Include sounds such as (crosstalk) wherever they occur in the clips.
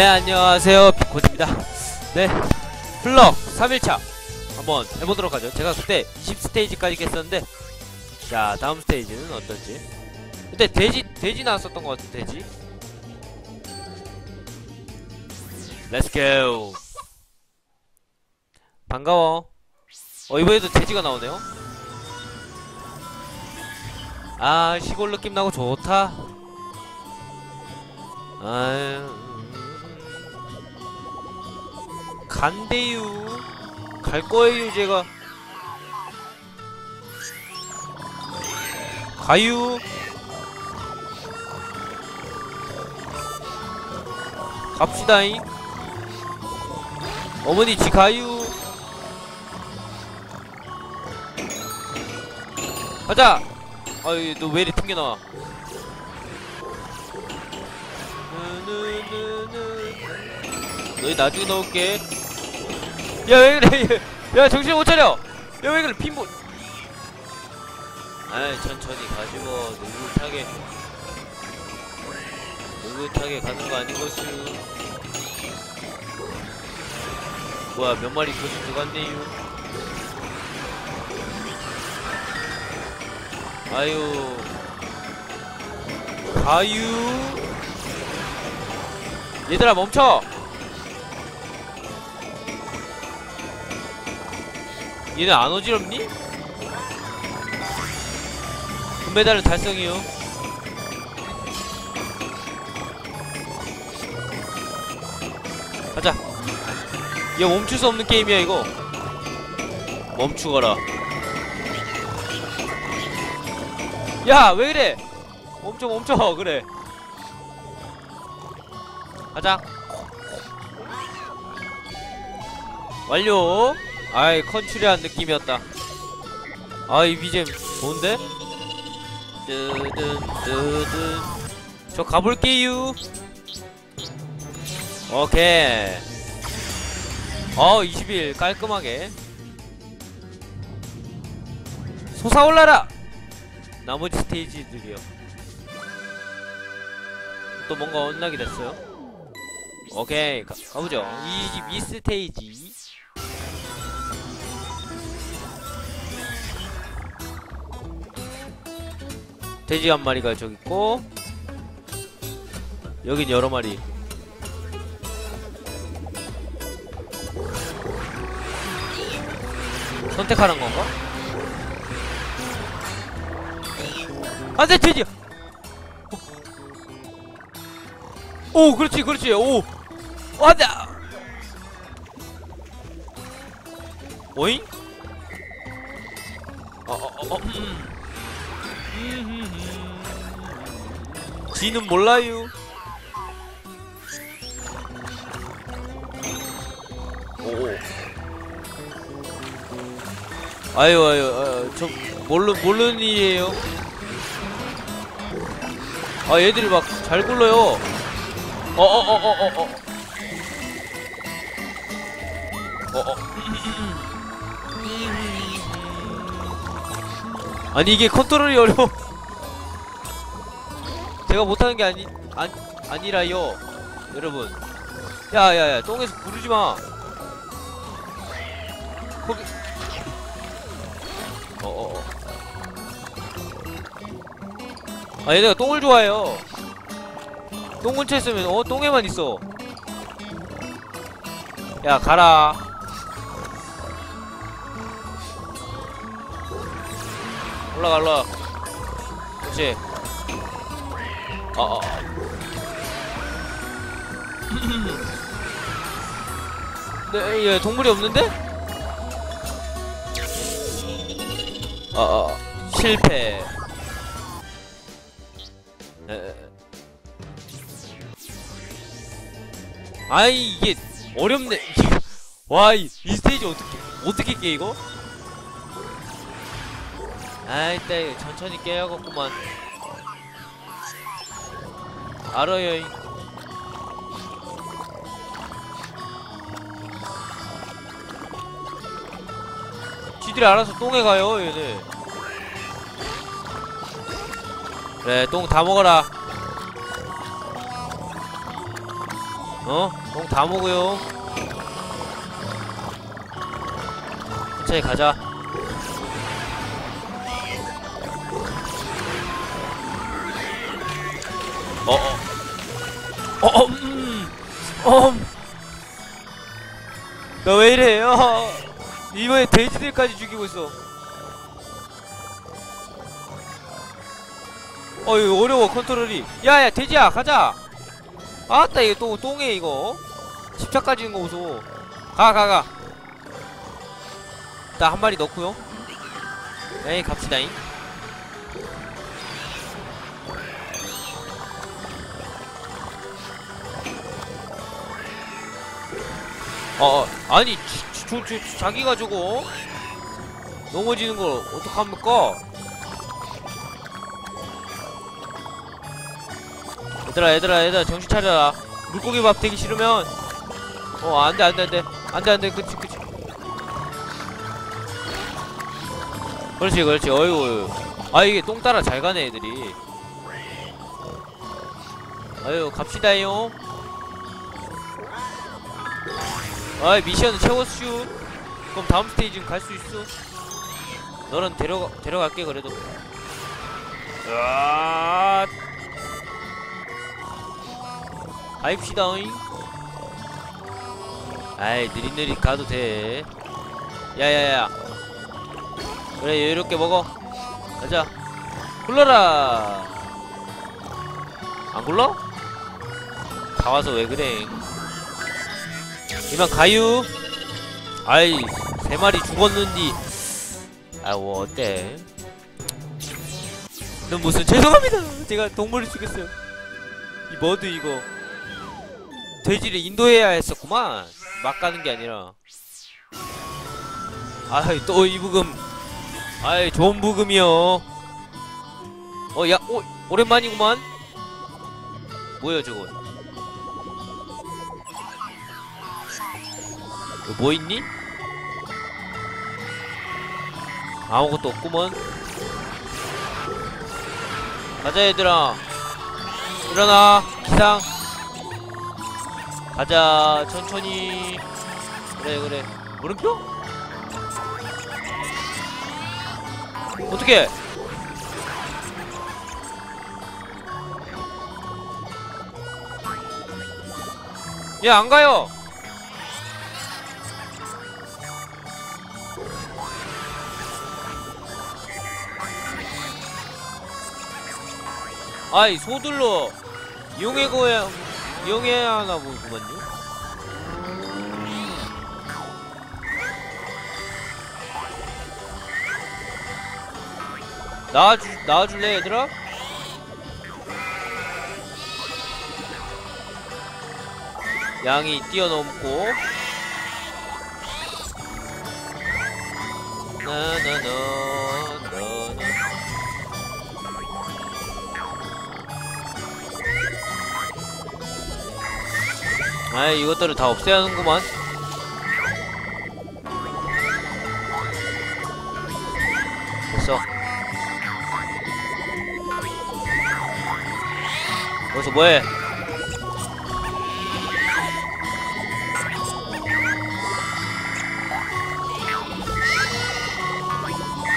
네 안녕하세요. 비콘입니다. 네 플럭 3일차 한번 해보도록 하죠. 제가 그때 20스테이지까지 깼었는데 자 다음 스테이지는 어떨지. 그때 돼지 돼지 나왔었던 것 같은 돼지. 렛츠고 반가워. 어 이번에도 돼지가 나오네요. 아 시골 느낌 나고 좋다. 아유 간대유 갈 거예요 제가. 가유. 갑시다잉. 어머니 지 가유. 가자! 아유 너 왜 이리 튕겨나와? 너희 나중에 넣을게 야왜 그래 야 정신 못 차려. 야 왜 그래 핀볼. 아이 천천히 가지고 느긋하게. 느긋하게 가는 거 아니겠슈 뭐야 몇 마리 거시 들어갔네요. 아유. 가유. 얘들아 멈춰 얘네 안 어지럽니? 금메달은 달성이요. 가자. 이거 멈출 수 없는 게임이야 이거. 멈추거라. 야 왜이래? 멈춰 멈춰. (laughs) 그래. 가자. 완료 아이 컨츄리한 느낌이었다. 아 이 BGM 좋은데? 뜨든 뜨든 저 가볼게요. 오케이. 어 20일. 깔끔하게. 솟아올라라! 나머지 스테이지들이요. 또 뭔가 언락이 됐어요. 오케이. 가, 가보죠. 22 스테이지 돼지 한 마리가 저기 있고 여긴 여러 마리 선택하는 건가? 안돼 돼지! 오, 오 그렇지 그렇지 오 안돼 오잉? 지는 몰라요. 오. 아유 아유 아유 저 모르 모르는 일이에요. 아 얘들이 막 잘 굴러요. 어 어 어 어 어 어. 어어. 아니 이게 컨트롤이 어려워. 제가 못하는 게 아니 아니 아니라요, 여러분. 야야야 똥에서 부르지 마. 거기. 어어. 어. 아 얘네가 똥을 좋아해요. 똥 근처에 있으면 어 똥에만 있어. 야 가라. 올라가 올라가. 그렇지. 아, 아. (clears throat) 네, 예, 동물이 없는데? 아, 아, 실패. 에. 아이, 이게 어렵네. (laughs) 와, 이, 이 스테이지 어떻게, 어떻게 깨, 이거? 아이, 때 천천히 깨야겠구만. 알아요. 지들이 알아서 똥에 가요, 얘네. 그래, 똥 다 먹어라. 어? 어? 똥다 먹어요. 천천히 가자. 어, 어. 어, 어, 음. 어. 나왜 이래? 어. 이번에 돼지들까지 죽이고 있어. 어, 이거 어려워, 컨트롤이. 야, 야, 돼지야, 가자! 아따, 이거 또, 똥해, 이거. 십자까지 있는 거 보소. 가, 가, 가. 나한 마리 넣고요. 에이, 갑시다잉. 어, 어, 아니, 지, 저, 저, 저, 자기가 저거, 넘어지는 걸 어떡합니까? 얘들아, 얘들아, 얘들아, 정신 차려라. 물고기 밥 되기 싫으면, 어, 안 돼, 안 돼, 안 돼. 안 돼, 안 돼, 그치, 그치. 그렇지, 그렇지, 어이구, 어이구. 아, 이게 똥 따라 잘 가네, 애들이. 아유, 갑시다요. 아이 미션은 채웠슈. 그럼 다음 스테이지는 갈 수 있어? 너는 데려가 데려갈게 그래도. 으아. 가입시다잉? 아이 느릿느릿 가도 돼. 야야야. 그래 여유롭게 먹어. 가자. 굴러라. 안 굴러? 다 와서 왜 그래 이만 가유. 아이 세 마리 죽었는디. 아뭐 어때? 넌 무슨 죄송합니다. 제가 동물을 죽였어요. 이 머드 이거. 돼지를 인도해야 했었구만. 막 가는 게 아니라. 아이 또 이 부금. 아이 좋은 부금이요. 어야 오, 오랜만이구만. 뭐야 저건 뭐 있니? 아무것도 없구먼. 가자 얘들아. 일어나 기상. 가자 천천히. 그래 그래. 물음표? 어떻게 야 안가요 아이 소들로 이용해 고야 이용해야 하나 보구만요. 나와주 나와줄래 얘들아? 양이 뛰어넘고 나나나나나 아이 이것들을 다 없애야 하는구만. 됐어. 거기서 뭐해?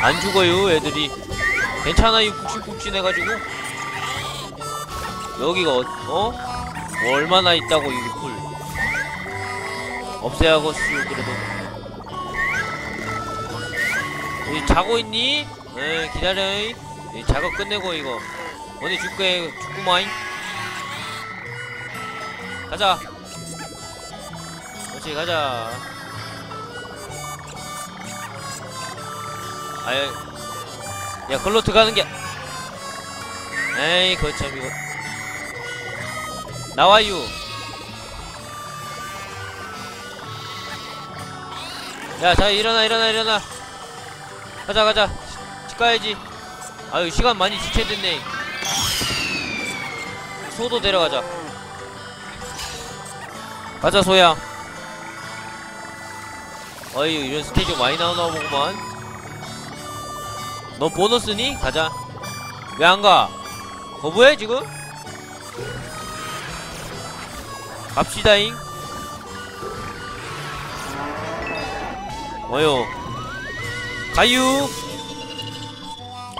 안 죽어요 애들이. 괜찮아요 푹신푹신해가지고. 여기가 어? 어? 뭐 얼마나 있다고 이게 풀 없애야겠슈 그래도. 여기 자고 있니? 에 기다려 이. 작업 끝내고 이거. 언제 죽게 죽구마잉? 가자. 그렇지 가자. 아야 야 글로 들어가는 게 에이 거참 이거. 나와요 야, 자, 일어나, 일어나, 일어나. 가자, 가자. 집 가야지. 아유, 시간 많이 지체됐네. 소도 데려가자. 가자, 소야. 어이, 이런 스테이지 많이 나오나 보구만. 너 보너스니? 가자. 왜 안 가? 거부해, 지금? 갑시다잉 어요? 가유!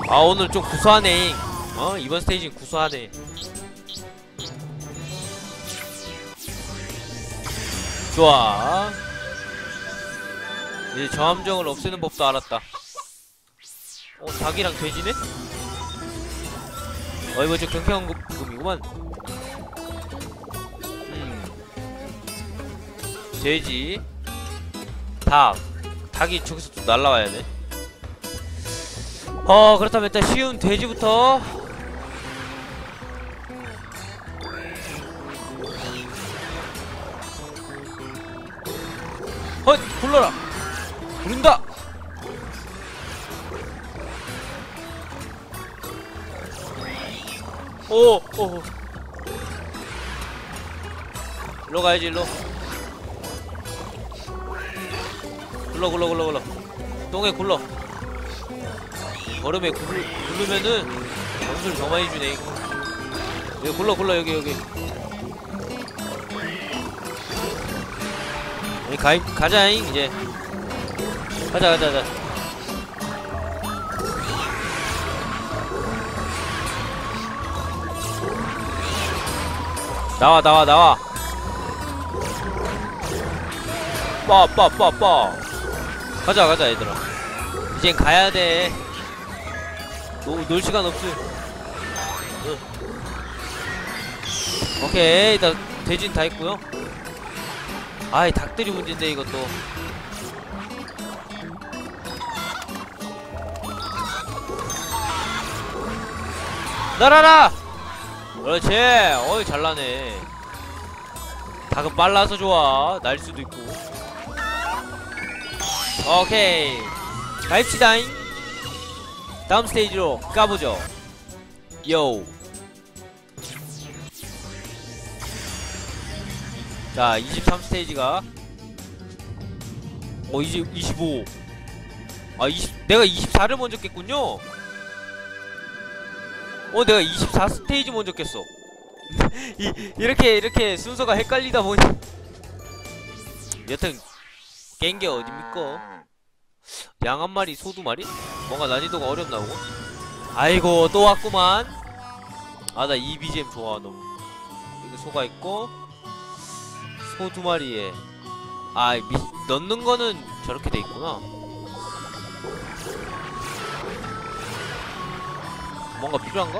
아 오늘 좀 구수하네. 어? 이번 스테이지는 구수하네. 좋아. 이제 저함정을 없애는 법도 알았다. 어 닭이랑 돼지네? 어 이거 좀 경쾌한금이구만. 음. 돼지. 닭 닭이 저기서 좀 날라와야 돼. 어, 그렇다면 일단 쉬운 돼지부터. 헛! 불러라! 부른다! 오! 오! 일로 가야지, 일로. 굴러 굴러 굴러 굴러. 똥에 굴러. 얼음에 굴, 굴르면은 점수를 더 많이 주네 여기 굴러 굴러 여기 여기. 여기 가, 가자잉 이제. 가자 가자 가자. 나와 나와 나와. 빠빠빠빠 가자 가자 얘들아. 이젠 가야돼. 놀 시간 없음 응. 오케이 일단 돼지는 다 했고요. 아이 닭들이 문제인데 이것도 날아라! 그렇지. 어이 잘나네. 닭은 빨라서 좋아. 날 수도 있고 오케이 가입시다잉 다음 스테이지로 가보죠 요. 자, 23 스테이지가 어, 이제 25. 아, 20 내가 24를 먼저 깼군요. 어, 내가 24 스테이지 먼저 깼어. (laughs) 이 이렇게 이렇게 순서가 헷갈리다 보니 여튼 깬 게 어딥니까? 양 한 마리, 소두 마리? 뭔가 난이도가 어렵나 보고. 아이고 또 왔구만. 아 나 이 BGM 좋아 너무. 여기 소가 있고 소 두 마리에 아 미, 넣는 거는 저렇게 돼 있구나. 뭔가 필요한가?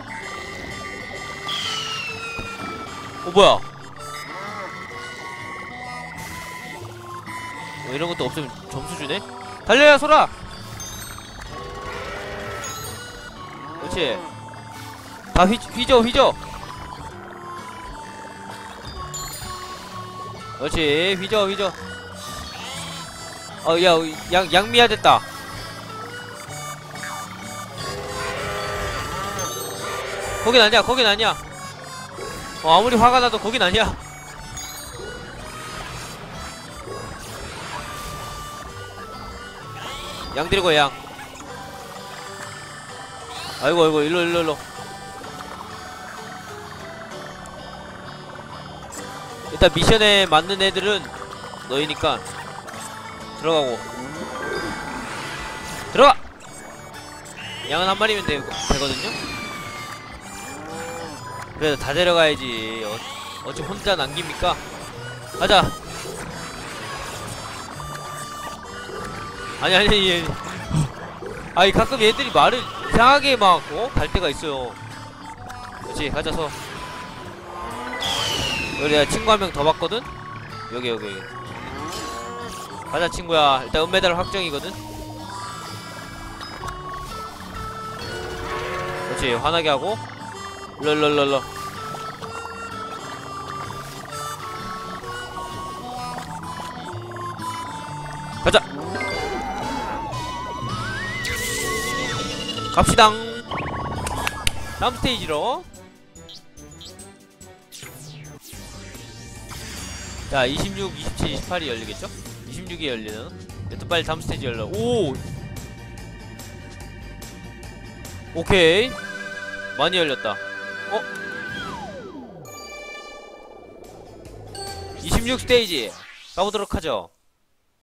어 뭐야? 뭐 이런 것도 없으면 점수 주네? 달려야 소라! 그렇지. 다 휘, 휘저 휘저 그렇지 휘저 휘저 어야 양, 양미야 됐다. 거긴 아니야 거긴 아니야. 어 아무리 화가 나도 거긴 아니야 양 데리고 양 아이고 아이고 일로 일로 일로 일단 미션에 맞는 애들은 너희니까 들어가고 들어가! 양은 한 마리면 되, 되거든요? 그래도 다 데려가야지 어, 어찌 혼자 남깁니까? 가자 아니 아니 얘 아니. 가끔 얘들이 말을 이상하게 막 어? 갈 때가 있어요. 그렇지 가자 서. 여기 내가 친구 한 명 더 봤거든? 여기 여기 여기. 가자 친구야. 일단 은메달 확정이거든? 그렇지 화나게 하고. 럴럴럴러 갑시당 다음 스테이지로. 자 26, 27, 28이 열리겠죠? 26이 열리는. 여튼 빨리 다음 스테이지 열려. 오! 오케이. 많이 열렸다. 어? 26 스테이지. 가보도록 하죠